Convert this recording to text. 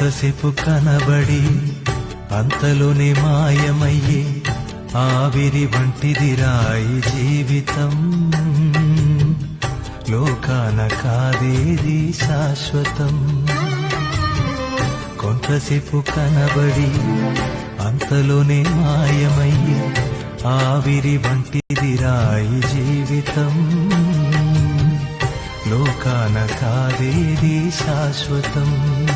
కొంతసేపు కనబడి అంతలోనే మాయమయ్యే ఆవిరి వంటిది రాయి జీవితం. లోకాన కాదేది శాశ్వతం. కొంతసేపు కనబడి అంతలోనే మాయమయ్యే ఆవిరి వంటిది రాయి జీవితం. లోకాన కాదేది శాశ్వతం.